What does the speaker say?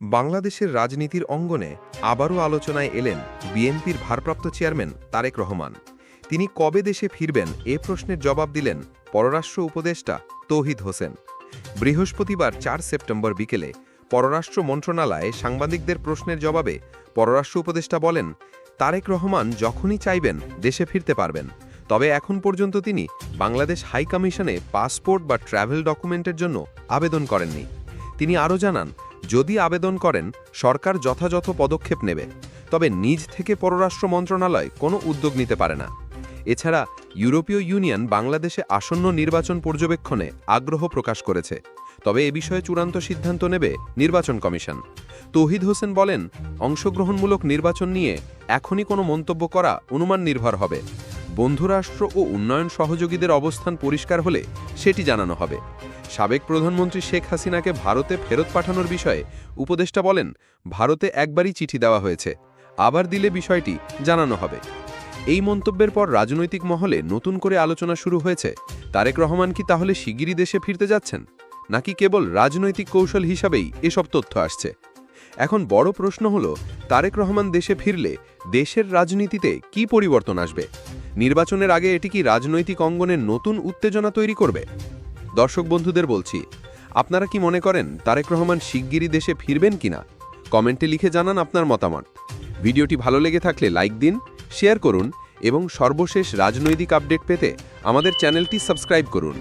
বাংলাদেশের রাজনীতির অঙ্গনে আবারও আলোচনায় এলেন বিএনপির ভারপ্রাপ্ত চেয়ারম্যান তারেক রহমান। তিনি কবে দেশে ফিরবেন এ প্রশ্নের জবাব দিলেন পররাষ্ট্র উপদেষ্টা তৌহিদ হোসেন। বৃহস্পতিবার চার সেপ্টেম্বর বিকেলে পররাষ্ট্র মন্ত্রণালয়ে সাংবাদিকদের প্রশ্নের জবাবে পররাষ্ট্র উপদেষ্টা বলেন, তারেক রহমান যখনই চাইবেন দেশে ফিরতে পারবেন। তবে এখন পর্যন্ত তিনি বাংলাদেশ হাই কমিশনে পাসপোর্ট বা ট্রাভেল ডকুমেন্টের জন্য আবেদন করেননি। তিনি আরও জানান যদি আবেদন করেন, সরকার যথাযথ পদক্ষেপ নেবে। তবে নিজ থেকে পররাষ্ট্র মন্ত্রণালয় কোনো উদ্যোগ নিতে পারে না। এছাড়া, ইউরোপীয় ইউনিয়ন বাংলাদেশে আসন্ন নির্বাচন পর্যবেক্ষণে আগ্রহ প্রকাশ করেছে। তবে এ বিষয়ে চূড়ান্ত সিদ্ধান্ত নেবে নির্বাচন কমিশন। তৌহিদ হোসেন বলেন, অংশগ্রহণমূলক নির্বাচন নিয়ে এখনই কোনো মন্তব্য করা অনুমান নির্ভর হবে। বন্ধুরাষ্ট্র ও উন্নয়ন সহযোগীদের অবস্থান পরিষ্কার হলে সেটি জানানো হবে। সাবেক প্রধানমন্ত্রী শেখ হাসিনাকে ভারতে ফেরত পাঠানোর বিষয়ে উপদেষ্টা বলেন, ভারতে একবারই চিঠি দেওয়া হয়েছে। আবার দিলে বিষয়টি জানানো হবে। এই মন্তব্যের পর রাজনৈতিক মহলে নতুন করে আলোচনা শুরু হয়েছে। তারেক রহমান কি তাহলে শিগিরই দেশে ফিরতে যাচ্ছেন? নাকি কেবল রাজনৈতিক কৌশল হিসাবেই এসব তথ্য আসছে? এখন বড় প্রশ্ন হল, তারেক রহমান দেশে ফিরলে দেশের রাজনীতিতে কি পরিবর্তন আসবে? নির্বাচনের আগে এটি কি রাজনৈতিক অঙ্গনে নতুন উত্তেজনা তৈরি করবে? দর্শক বন্ধুদের বলছি, আপনারা কি মনে করেন তারেক রহমান শিগগিরই দেশে ফিরবেন কিনা? কমেন্টে লিখে জানান আপনার মতামত। ভিডিওটি ভালো লেগে থাকলে লাইক দিন, শেয়ার করুন এবং সর্বশেষ রাজনৈতিক আপডেট পেতে আমাদের চ্যানেলটি সাবস্ক্রাইব করুন।